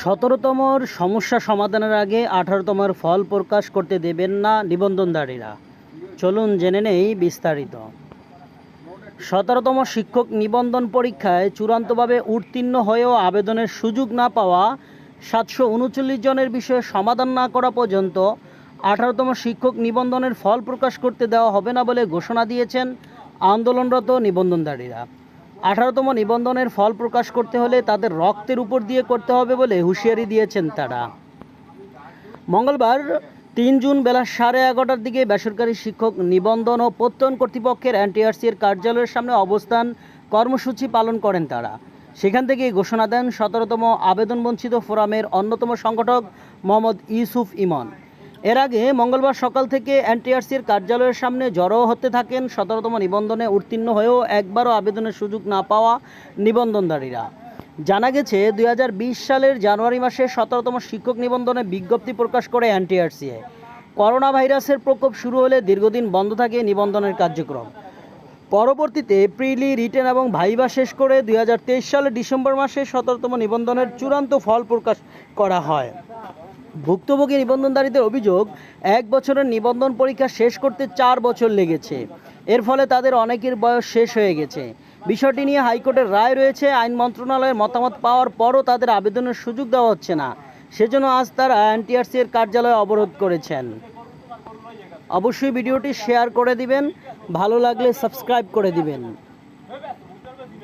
সতেরোতমর সমস্যা সমাধানের আগে আঠারোতমর ফল প্রকাশ করতে দেবেন না নিবন্ধনধারীরা চলুন জেনে নেই বিস্তারিত। সতেরোতম শিক্ষক নিবন্ধন পরীক্ষায় চূড়ান্তভাবে উত্তীর্ণ হয়েও আবেদনের সুযোগ না পাওয়া সাতশো উনচল্লিশ জনের বিষয়ে সমাধান না করা পর্যন্ত আঠারোতম শিক্ষক নিবন্ধনের ফল প্রকাশ করতে দেওয়া হবে না বলে ঘোষণা দিয়েছেন আন্দোলনরত নিবন্ধনধারীরা আঠারোতম নিবন্ধনের ফল প্রকাশ করতে হলে তাদের রক্তের উপর দিয়ে করতে হবে বলে হুঁশিয়ারি দিয়েছেন তারা। মঙ্গলবার তিন জুন বেলা সাড়ে এগারোটার দিকে বেসরকারি শিক্ষক নিবন্ধন ও প্রত্যয়ন কর্তৃপক্ষের এনটিআরসি এর কার্যালয়ের সামনে অবস্থান কর্মসূচি পালন করেন তারা। সেখান থেকে ঘোষণা দেন সতেরোতম আবেদন বঞ্চিত ফোরামের অন্যতম সংগঠক মোহাম্মদ ইউসুফ ইমন। এর আগে মঙ্গলবার সকাল থেকে এনটিআরসির কার্যালয়ের সামনে জড়ো হতে থাকেন সতেরোতম নিবন্ধনে উত্তীর্ণ হয়েও একবারও আবেদনের সুযোগ না পাওয়া নিবন্ধনধারীরা জানা গেছে দু হাজার বিশ সালের জানুয়ারি মাসে সতেরোতম শিক্ষক নিবন্ধনে বিজ্ঞপ্তি প্রকাশ করে এনটিআরসিএ করোনা ভাইরাসের প্রকোপ শুরু হলে দীর্ঘদিন বন্ধ থাকে নিবন্ধনের কার্যক্রম। পরবর্তীতে প্রিলি, রিটেন এবং ভাইবা শেষ করে দু হাজার তেইশ সালের ডিসেম্বর মাসে সতেরোতম নিবন্ধনের চূড়ান্ত ফল প্রকাশ করা হয়। ভুক্তভোগী নিবন্ধনধারীদের অভিযোগ, এক বছরের নিবন্ধন পরীক্ষা শেষ করতে চার বছর লেগেছে। এর ফলে তাদের অনেকের বয়স শেষ হয়ে গেছে। বিষয়টি নিয়ে হাইকোর্টের রায় রয়েছে, আইন মন্ত্রণালয়ের মতামত পাওয়ার পরও তাদের আবেদনের সুযোগ দেওয়া হচ্ছে না। সেজন্য আজ তারা এনটিআরসি এর কার্যালয় অবরোধ করেছেন। অবশ্যই ভিডিওটি শেয়ার করে দিবেন। ভালো লাগলে সাবস্ক্রাইব করে দিবেন।